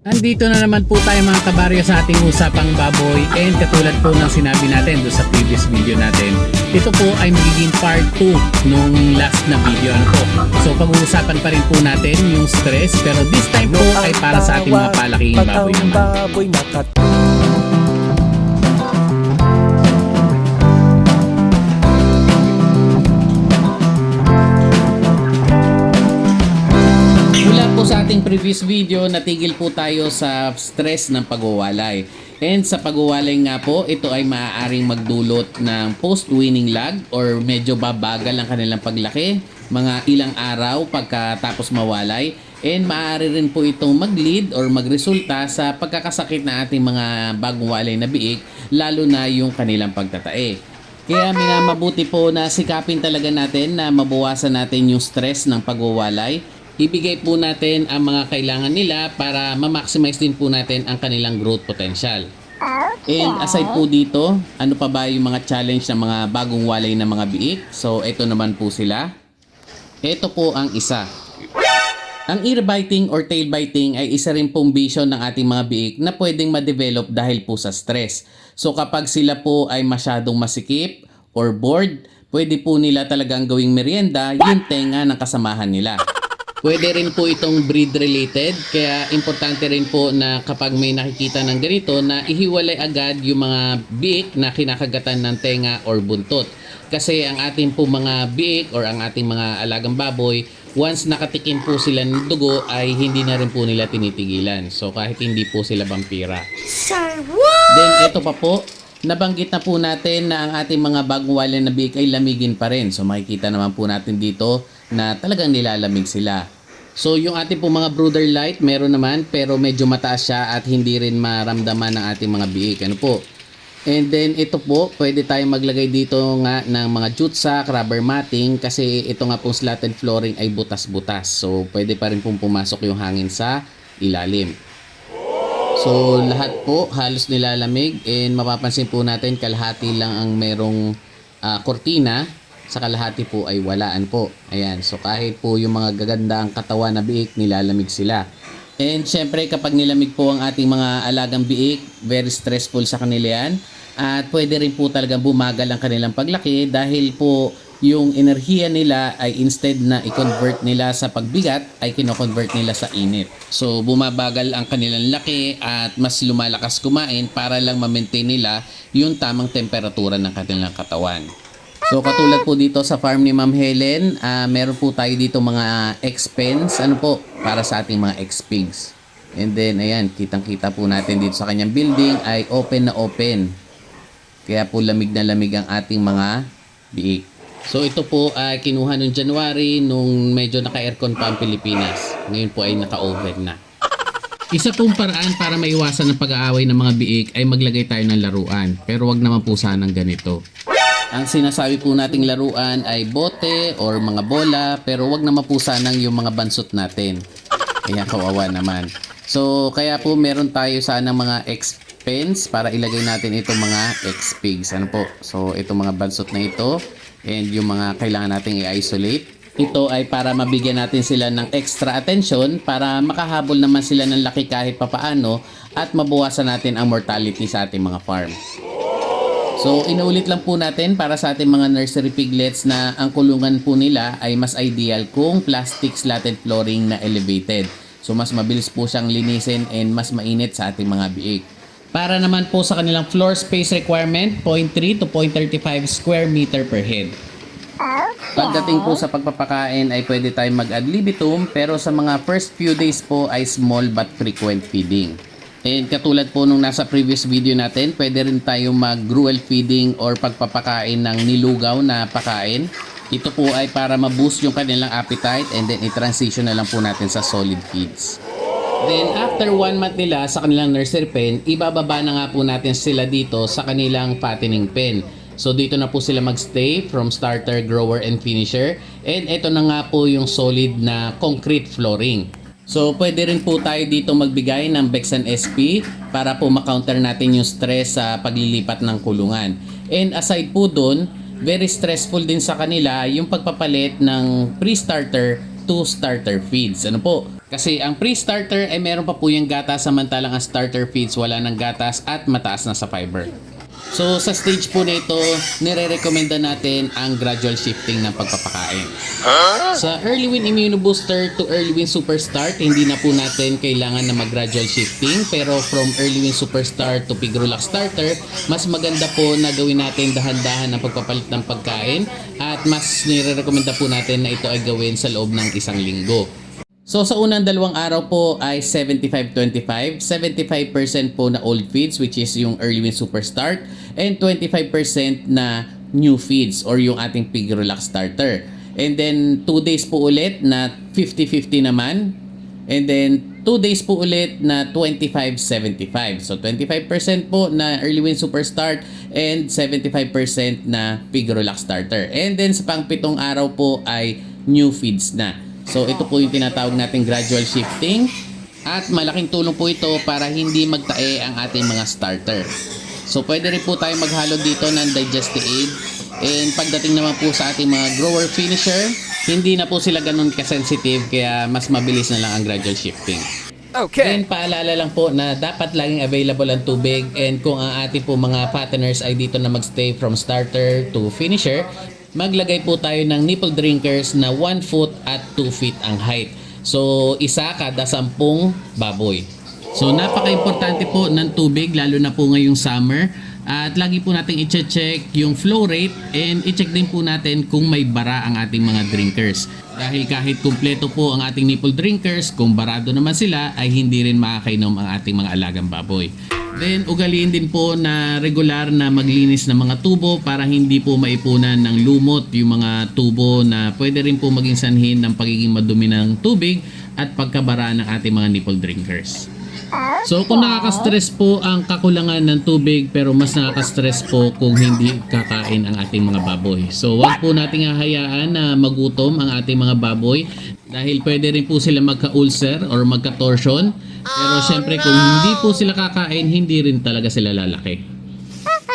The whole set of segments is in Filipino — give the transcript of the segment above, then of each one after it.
Andito na naman po tayo mga kabaryo sa ating usapang baboy and katulad po ng sinabi natin doon sa previous video natin, ito po ay magiging part 2 nung last na video. Ano po? So pag-uusapan pa rin po natin yung stress pero this time po ay para sa ating mga palaking baboy naman. Previous video, natigil po tayo sa stress ng pagwawalay. And sa pagwawalay nga po, ito ay maaaring magdulot ng post-winning lag or medyo babagal ang kanilang paglaki, mga ilang araw pagkatapos mawalay. And maaari rin po itong mag-lead or magresulta sa pagkakasakit na ating mga bagong walay na biik, lalo na yung kanilang pagtatae. Kaya minamabuti po na sikapin talaga natin na mabawasan natin yung stress ng pagwawalay. Ibigay po natin ang mga kailangan nila para ma-maximize din po natin ang kanilang growth potential. And aside po dito, ano pa ba yung mga challenge ng mga bagong walay na mga biik? So, ito naman po sila. Ito po ang isa. Ang ear biting or tail biting ay isa rin pong vision ng ating mga biik na pwedeng ma-develop dahil po sa stress. So kapag sila po ay masyadong masikip or bored, pwede po nila talagang gawing merienda yung tenga ng kasamahan nila. Pwede rin po itong breed related kaya importante rin po na kapag may nakikita ng ganito na ihiwalay agad yung mga biik na kinakagatan ng tenga or buntot. Kasi ang ating po mga biik or ang ating mga alagang baboy, once nakatikim po sila ng dugo ay hindi na rin po nila tinitigilan. So kahit hindi po sila vampira. Then ito pa po, nabanggit na po natin na ang ating mga bagong wala na biik ay lamigin pa rin. So makikita naman po natin dito na talagang nilalamig sila. So yung ating po mga brooder light meron naman pero medyo mataas siya at hindi rin maramdaman ng ating mga biik. Ano po? And then ito po, pwede tayong maglagay dito nga ng mga jute sack, rubber matting kasi ito nga pong slatted flooring ay butas-butas. So pwede pa rin pong pumasok yung hangin sa ilalim. So lahat po halos nilalamig and mapapansin po natin kalahati lang ang merong ah, kortina sa kalahati po ay walaan po. Ayan. So kahit po yung mga gaganda ang katawan na biik nilalamig sila. And syempre kapag nilamig po ang ating mga alagang biik, very stressful sa kanila yan. At pwede rin po talagang bumagal ang kanilang paglaki dahil po yung enerhiya nila ay instead na i-convert nila sa pagbigat ay kino-convert nila sa init. So bumabagal ang kanilang laki at mas lumalakas kumain para lang ma-maintain nila yung tamang temperatura ng kanilang katawan. So katulad po dito sa farm ni Ma'am Helen, ah, meron po tayo dito mga expense ano po para sa ating mga ex-pigs. And then ayan, kitang-kita po natin dito sa kanyang building ay open na open. Kaya po lamig na lamig ang ating mga biik. So ito po ay kinuha noong January nung medyo naka-aircon pa ang Pilipinas. Ngayon po ay naka-oven na. Isa pong paraan para maiwasan ang pag-aaway ng mga biik ay maglagay tayo ng laruan. Pero wag naman po sanang ganito. Ang sinasabi po nating laruan ay bote or mga bola pero wag naman po sanang yung mga bansot natin. Kaya kawawa naman. So kaya po meron tayo sana mga expense para ilagay natin itong mga X-pigs. Ano po? So itong mga bansot na ito and yung mga kailangan nating i-isolate. Ito ay para mabigyan natin sila ng extra attention para makahabol naman sila ng laki kahit papaano at mabawasan natin ang mortality sa ating mga farm. So, inuulit lang po natin para sa ating mga nursery piglets na ang kulungan po nila ay mas ideal kung plastic slatted flooring na elevated. So, mas mabilis po siyang linisin and mas mainit sa ating mga biik. Para naman po sa kanilang floor space requirement, 0.3 to 0.35 square meter per head. Pagdating po sa pagpapakain ay pwede tayong mag-ad libitum pero sa mga first few days po ay small but frequent feeding. And katulad po nung nasa previous video natin, pwede rin tayong mag-gruel feeding or pagpapakain ng nilugaw na pakain. Ito po ay para ma-boost yung kanilang appetite and then i-transition na lang po natin sa solid feeds. Then after one month nila sa kanilang nursery pen, ibababa na nga po natin sila dito sa kanilang fattening pen. So dito na po sila magstay from starter, grower, and finisher. And ito na nga po yung solid na concrete flooring. So pwede rin po tayo dito magbigay ng Bexan SP para po makounter natin yung stress sa paglilipat ng kulungan. And aside po dun, very stressful din sa kanila yung pagpapalit ng pre-starter to starter feeds. Ano po? Kasi ang pre-starter ay meron pa po yung gatas samantalang ang starter feeds wala ng gatas at mataas na sa fiber. So sa stage po nito, nire-recommenda natin ang gradual shifting ng pagpapakain. Sa early win immunobooster to early win super start, hindi na po natin kailangan na mag-gradual shifting. Pero from early win super start to pigrulax starter, mas maganda po na gawin natin dahan-dahan ang pagpapalit ng pagkain. At mas nire-recommenda po natin na ito ay gawin sa loob ng isang linggo. So sa unang dalawang araw po ay 75-25. 75% po na old feeds which is yung early win super start and 25% na new feeds or yung ating pig relax starter. And then 2 days po ulit na 50-50 naman. And then 2 days po ulit na 25-75. So 25% po na early win super start and 75% na pig relax starter. And then sa pang pitong araw po ay new feeds na. So ito po yung tinatawag nating gradual shifting at malaking tulong po ito para hindi magtae ang ating mga starter. So pwede rin po tayo maghalo dito ng digestive aid and pagdating naman po sa ating mga grower finisher, hindi na po sila ganun ka-sensitive kaya mas mabilis na lang ang gradual shifting. Okay. And paalala lang po na dapat laging available ang tubig and kung ang ating po mga fatteners ay dito na magstay from starter to finisher, maglagay po tayo ng nipple drinkers na 1 foot at 2 feet ang height. So, isa kada sampung baboy. So, napaka-importante po ng tubig lalo na po ngayong summer. At lagi po natin i-check yung flow rate and i-check din po natin kung may bara ang ating mga drinkers. Dahil kahit kumpleto po ang ating nipple drinkers, kung barado naman sila ay hindi rin makakainom ang ating mga alagang baboy. Then ugaliin din po na regular na maglinis ng mga tubo para hindi po maipunan ng lumot yung mga tubo na pwede rin po maging sanhin ng pagiging madumi ng tubig at pagkabara ng ating mga nipple drinkers. So kung nakaka-stress po ang kakulangan ng tubig pero mas nakaka-stress po kung hindi kakain ang ating mga baboy. So wag po nating hahayaan na magutom ang ating mga baboy dahil pwede rin po sila magka-ulcer or magka-torsion. Pero syempre kung hindi po sila kakain, hindi rin talaga sila lalaki.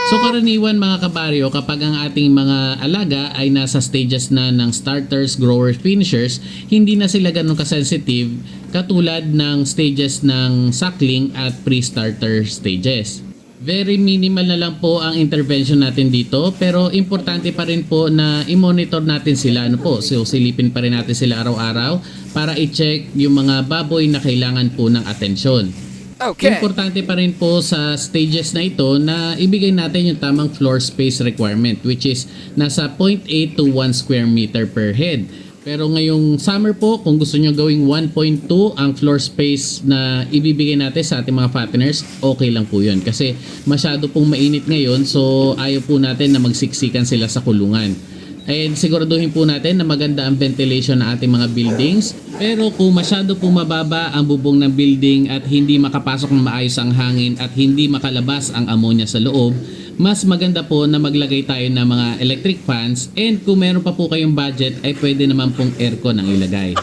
So karaniwan mga kabaryo kapag ang ating mga alaga ay nasa stages na ng starters, growers, finishers, hindi na sila ganun kasensitive katulad ng stages ng suckling at pre-starter stages. Very minimal na lang po ang intervention natin dito pero importante pa rin po na i-monitor natin sila ano po. So silipin pa rin natin sila araw-araw para i-check yung mga baboy na kailangan po ng atensyon. Okay. Importante pa rin po sa stages na ito na ibigay natin yung tamang floor space requirement which is nasa 0.8 to 1 square meter per head. Pero ngayong summer po, kung gusto nyo gawing 1.2 ang floor space na ibibigay natin sa ating mga fatteners, okay lang po yun. Kasi masyado pong mainit ngayon so ayaw po natin na magsiksikan sila sa kulungan. And siguraduhin po natin na maganda ang ventilation ng ating mga buildings. Pero kung masyado po mababa ang bubong ng building at hindi makapasok ng maayos ang hangin at hindi makalabas ang ammonia sa loob, mas maganda po na maglagay tayo ng mga electric fans and kung meron pa po kayong budget ay pwede naman pong aircon ang ilagay.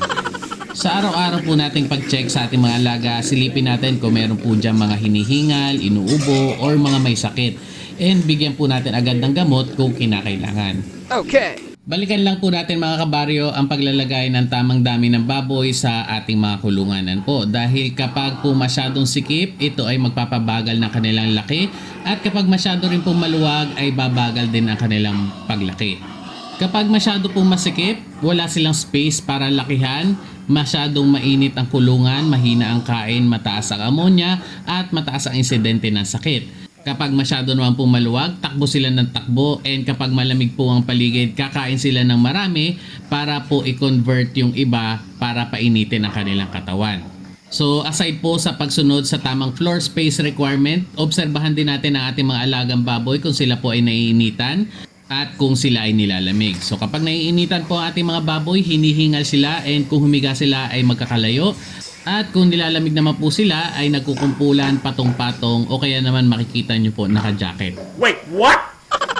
Sa araw-araw po nating pag-check sa ating mga alaga, silipin natin kung meron po dyan mga hinihingal, inuubo, or mga may sakit. And bigyan po natin agad ng gamot kung kinakailangan. Okay. Balikan lang po natin mga kabaryo ang paglalagay ng tamang dami ng baboy sa ating mga kulunganan po. Dahil kapag po masyadong sikip, ito ay magpapabagal ng kanilang laki. At kapag masyado rin po maluwag, ay babagal din ang kanilang paglaki. Kapag masyado po masikip, wala silang space para lakihan, masyadong mainit ang kulungan, mahina ang kain, mataas ang ammonia, at mataas ang insidente ng sakit. Kapag masyado naman po maluwag, takbo sila ng takbo and kapag malamig po ang paligid, kakain sila ng marami para po i-convert yung iba para painitin ang kanilang katawan. So aside po sa pagsunod sa tamang floor space requirement, obserbahan din natin ang ating mga alagang baboy kung sila po ay naiinitan at kung sila ay nilalamig. So kapag naiinitan po ang ating mga baboy, hinihingal sila and kung humiga sila ay magkakalayo. At kung nilalamig naman po sila ay nagkukumpulan patong-patong o kaya naman makikita nyo po naka-jacket. Wait, what?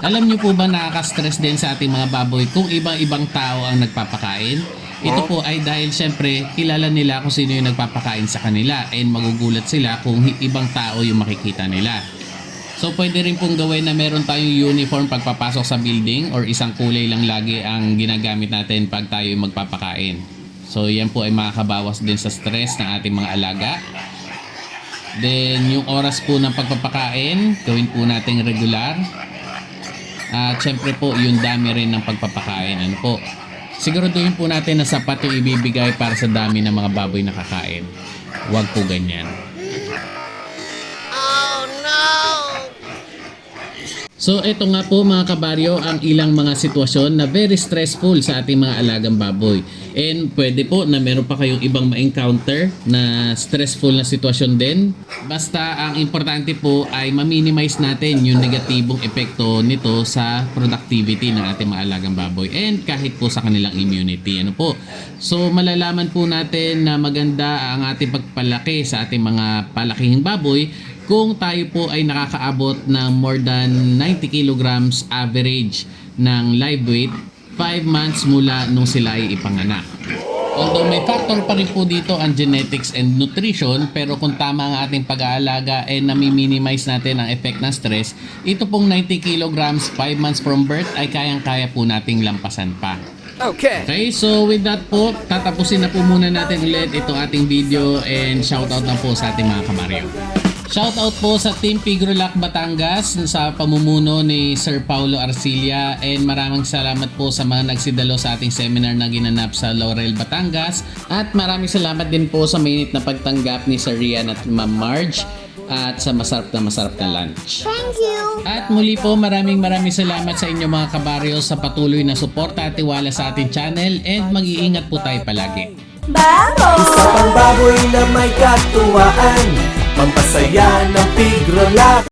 Alam nyo po ba nakaka-stress din sa ating mga baboy kung ibang-ibang tao ang nagpapakain? Ito po ay dahil syempre kilala nila kung sino yung nagpapakain sa kanila and magugulat sila kung ibang tao yung makikita nila. So pwede rin pong gawin na meron tayong uniform pagpapasok sa building or isang kulay lang lagi ang ginagamit natin pag tayo yung magpapakain. So yan po ay makakabawas din sa stress ng ating mga alaga. Then yung oras po ng pagpapakain, gawin po natin regular. At syempre po yung dami rin ng pagpapakain. Ano po? Siguraduhin po natin na sapat yung ibibigay para sa dami ng mga baboy na kakain. Huwag po ganyan. So ito nga po mga kabaryo ang ilang mga sitwasyon na very stressful sa ating mga alagang baboy. And pwede po na meron pa kayong ibang ma-encounter na stressful na sitwasyon din. Basta ang importante po ay ma-minimize natin yung negatibong epekto nito sa productivity ng ating mga alagang baboy and kahit po sa kanilang immunity. Ano po? So malalaman po natin na maganda ang ating pagpalaki sa ating mga palakihing baboy kung tayo po ay nakakaabot ng more than 90 kilograms average ng live weight 5 months mula nung sila ay ipanganak. Although may factor pa rin po dito ang genetics and nutrition pero kung tama ang ating pag-aalaga and nami-minimize natin ang effect ng stress, ito pong 90 kilograms 5 months from birth ay kayang-kaya po nating lampasan pa. Okay. Okay, so with that po, tatapusin na po muna natin ulit itong ating video and shoutout na po sa ating mga kabaryo. Shoutout po sa Team Pigrolac Batangas sa pamumuno ni Sir Paulo Arcilia and maraming salamat po sa mga nagsidalo sa ating seminar na ginanap sa Laurel, Batangas at maraming salamat din po sa mainit na pagtanggap ni Sir Rian at Ma'am Marge at sa masarap na masarap na lunch. Thank you. At muli po maraming maraming salamat sa inyo mga kabaryo sa patuloy na suporta at tiwala sa ating channel and mag-iingat po tayo palagi. Baro! Isa pang baboy na may katuwaan Pampasaya ng pigrolak